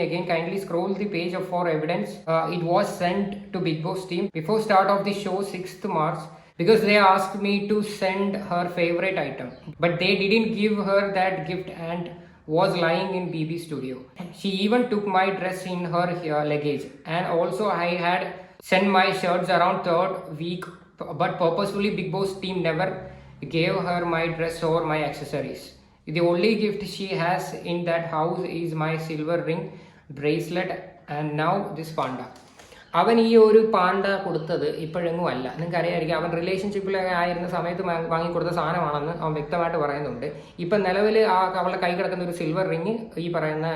Again, kindly scroll the page of for evidence. Uh, it was sent to Big Boss team before start of the show 6th March because they asked me to send her favorite item, but they didn't give her that gift and was lying in BB studio. She even took my dress in her uh, luggage, and also I had sent my shirts around third week, but purposefully Big Boss team never gave her my dress or my accessories. The only gift she has in that house is my silver ring, bracelet, and now this panda. അവൻ ഈ ഒരു Panda കൊടുത്തത് ഇപ്പോഴെങ്ങും അല്ല. നിങ്ങൾക്ക് അവൻ റിലേഷൻഷിപ്പിലൊക്കെ ആയിരുന്ന സമയത്ത് വാങ്ങി- വാങ്ങിക്കൊടുത്ത സാധനമാണെന്ന് അവൻ വ്യക്തമായിട്ട് പറയുന്നുണ്ട്. ഇപ്പം നിലവിൽ ആ അവളുടെ കൈ കിടക്കുന്ന ഒരു സിൽവർ റിങ് ഈ പറയുന്ന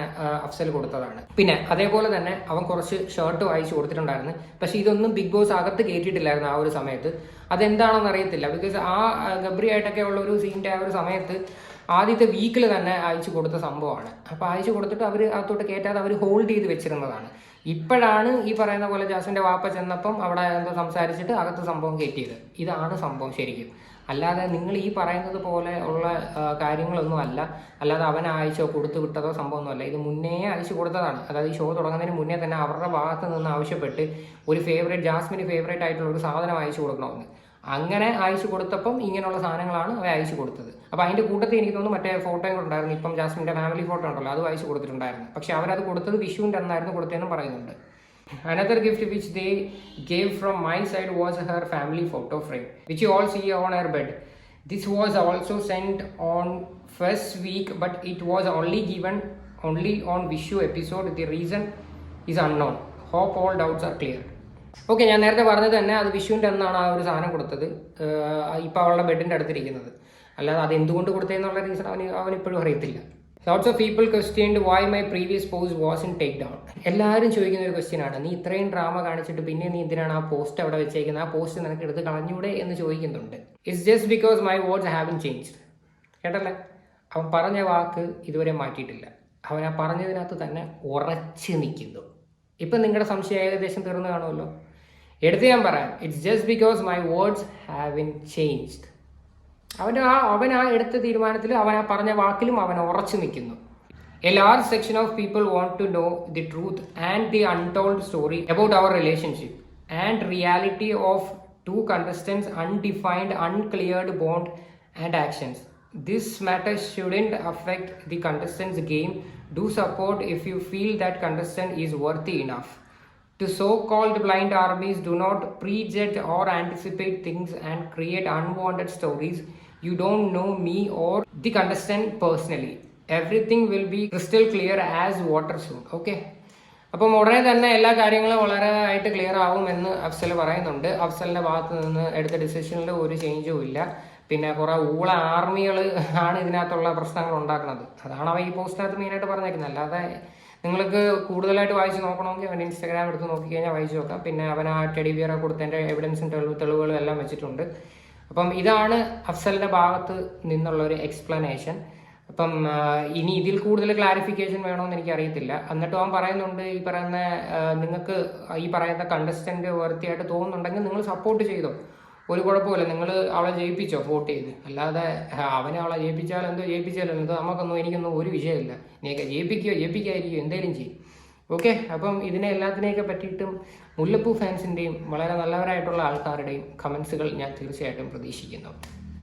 അഫ്സൽ കൊടുത്തതാണ്. പിന്നെ അതേപോലെ തന്നെ അവൻ കുറച്ച് ഷർട്ട് വായിച്ചു കൊടുത്തിട്ടുണ്ടായിരുന്നു. പക്ഷേ ഇതൊന്നും ബിഗ് ബോസ് അകത്ത് കയറ്റിയിട്ടില്ലായിരുന്നു ആ ഒരു സമയത്ത്. അതെന്താണെന്ന് അറിയത്തില്ല. ബിക്കോസ് ആ ഗബ്രിയായിട്ടൊക്കെ ഗബ്രി ഉള്ള ഒരു സീന്റെ ആ ഒരു സമയത്ത് ആദ്യത്തെ വീക്കിൽ തന്നെ അയച്ചു കൊടുത്ത സംഭവമാണ്. അപ്പോൾ അയച്ചു കൊടുത്തിട്ട് അവർ അകത്തോട്ട് കയറ്റാതെ അവർ ഹോൾഡ് ചെയ്ത് വെച്ചിരുന്നതാണ്. ഇപ്പോഴാണ് ഈ പറയുന്ന പോലെ ജാസിന്റെ വാപ്പ ചെന്നപ്പം അവിടെ എന്തോ സംസാരിച്ചിട്ട് അകത്ത് സംഭവം കയറ്റിയത് ഇതാണ് സംഭവം ശരിക്കും. അല്ലാതെ നിങ്ങൾ ഈ പറയുന്നത് പോലെ ഉള്ള കാര്യങ്ങളൊന്നും അല്ല. അല്ലാതെ അവൻ അയച്ചോ കൊടുത്തു വിട്ടതോ സംഭവമൊന്നുമല്ല ഇത് മുന്നേ അയച്ചു കൊടുത്തതാണ്. അതായത് ഈ ഷോ തുടങ്ങുന്നതിന് മുന്നേ തന്നെ അവരുടെ ഭാഗത്ത് നിന്ന് ആവശ്യപ്പെട്ട് ഒരു ഫേവറേറ്റ് ജാസ്മിന് ഫേവറേറ്റ് ആയിട്ടുള്ള ഒരു സാധനം അയച്ചു കൊടുക്കണമെന്ന്. അങ്ങനെ അയച്ചു കൊടുത്തപ്പം ഇങ്ങനെയുള്ള സാധനങ്ങളാണ് അവ അയച്ചു കൊടുത്തത് അപ്പോൾ അതിന്റെ കൂട്ടത്തിൽ എനിക്ക് തോന്നുന്നു മറ്റേ ഫോട്ടോയും ഉണ്ടായിരുന്നു ഇപ്പം ജാസ്മിന്റെ ഫാമിലി ഫോട്ടോ ഉണ്ടല്ലോ അത് അയച്ചു കൊടുത്തിട്ടുണ്ടായിരുന്നു പക്ഷെ അവരത് കൊടുത്തത് വിഷുവിന്റെ അന്നായിരുന്നു കൊടുത്തതെന്നും പറയുന്നുണ്ട് Another gift which they gave from my side was her family photo frame, which you all see on her bed. This was also sent on first week, but it was only given only on Vishu episode. The reason is unknown. Hope all doubts are cleared. Okay ഞാൻ നേരത്തെ പറഞ്ഞത് തന്നെ അത് വിഷുവിന്റെ അന്നാണ് ആ ഒരു സാധനം കൊടുത്തത്. ഇപ്പോൾ അവളുടെ ബെഡിന്റെ അടുത്തിരിക്കുന്നത്. അല്ലാതെ അത് എന്തുകൊണ്ട് കൊടുത്തതെന്നുള്ള റീസൺ അവന് അവൻ ഇപ്പോഴും അറിയത്തില്ല. Lots of people questioned why my previous post was in take down എല്ലാവരും ചോദിക്കുന്ന ഒരു ക്വസ്റ്റ്യൻ ആണ്. നീ ഇത്രയും ഡ്രാമ കാണിച്ചിട്ട് പിന്നെ നീ എന്തിനാണ് ആ പോസ്റ്റ് അവിടെ വെച്ചേക്കുന്നത്? ആ പോസ്റ്റ് നിനക്ക് എടുത്ത് കളഞ്ഞൂടെ എന്ന് ചോദിക്കുന്നുണ്ട്. It's just because my words having change കേട്ടല്ലേ? അവൻ പറഞ്ഞ വാക്ക് ഇതുവരെ മാറ്റിയിട്ടില്ല. അവൻ ആ പറഞ്ഞതിനകത്ത് തന്നെ ഉറച്ചു നിൽക്കുന്നു. ഇപ്പം നിങ്ങളുടെ സംശയം ഏകദേശം തീർന്നു കാണുമല്ലോ. എടുത്ത് ഞാൻ പറയാം. It's just because my words have in changed അവൻ ആ അവൻ ആ എടുത്ത തീരുമാനത്തിൽ അവൻ ആ പറഞ്ഞ വാക്കിലും അവൻ ഉറച്ചു നിൽക്കുന്നു. A large section of people want to know the truth and the untold story about our relationship and reality of two contestants undefined uncleared bond and actions this matter shouldn't affect the contestants game do support if you feel that contestant is worthy enough To so called blind armies, do not prejudge or anticipate things and create unwanted stories. You don't know me or the contestant personally. Everything will be crystal clear as water soon. Okay? അപ്പം ഉടനെ തന്നെ എല്ലാ കാര്യങ്ങളും വളരെ ആയിട്ട് clear ആവും എന്ന് അഫ്സൽ പറയുന്നുണ്ട് അഫ്സലിന്റെ ഭാഗത്ത് നിന്ന് എടുത്ത ഡിസിഷനിൽ ഒരു ചേഞ്ചും ഇല്ല പിന്നെ കുറെ ഊള ആർമികൾ ആണ് ഇതിനകത്തുള്ള പ്രശ്നങ്ങൾ ഉണ്ടാക്കുന്നത് അതാണ് അവ ഈ പോസ്റ്റിനകത്ത് മെയിനായിട്ട് പറഞ്ഞേക്കുന്നത് അല്ലാതെ നിങ്ങൾക്ക് കൂടുതലായിട്ട് വായിച്ച് നോക്കണമെങ്കിൽ അവന്റെ ഇൻസ്റ്റാഗ്രാം എടുത്ത് നോക്കിക്കഴിഞ്ഞാൽ വായിച്ച് നോക്കാം. പിന്നെ അവൻ ആ ടെഡി ബിയറെ കൊടുത്തതിന്റെ എവിഡൻസും തെളിവ് തെളിവുകളും എല്ലാം വെച്ചിട്ടുണ്ട്. അപ്പം ഇതാണ് അഫ്സലിന്റെ ഭാഗത്ത് നിന്നുള്ള ഒരു എക്സ്പ്ലനേഷൻ അപ്പം ഇനി ഇതിൽ കൂടുതൽ ക്ലാരിഫിക്കേഷൻ വേണമെന്ന് എനിക്ക് അറിയത്തില്ല എന്നിട്ട് അവൻ പറയുന്നുണ്ട് ഈ പറയുന്ന നിങ്ങൾക്ക് ഈ പറയുന്ന കണ്ടസ്റ്റന്റ് വൃത്തിയായിട്ട് തോന്നുന്നുണ്ടെങ്കിൽ നിങ്ങൾ സപ്പോർട്ട് ചെയ്തോ. ഒരു കുഴപ്പമില്ല. നിങ്ങൾ അവളെ ജയിപ്പിച്ചോ വോട്ട് ചെയ്ത്. അല്ലാതെ അവനെ അവളെ ജയിപ്പിച്ചാൽ എന്തോ ജയിപ്പിച്ചാലോ? എന്തോ നമുക്കൊന്നും എനിക്കൊന്നും ഒരു വിഷയമില്ല നീയൊക്കെ ജയിപ്പിക്കുകയോ ജയിപ്പിക്കാതിരിക്കുകയോ എന്തേലും ചെയ്യും. ഓക്കെ? അപ്പം ഇതിനെ എല്ലാത്തിനെയൊക്കെ പറ്റിയിട്ടും മുല്ലപ്പൂ ഫാൻസിന്റെയും വളരെ നല്ലവരായിട്ടുള്ള ആൾക്കാരുടെയും കമൻസുകൾ ഞാൻ തീർച്ചയായിട്ടും പ്രതീക്ഷിക്കുന്നു.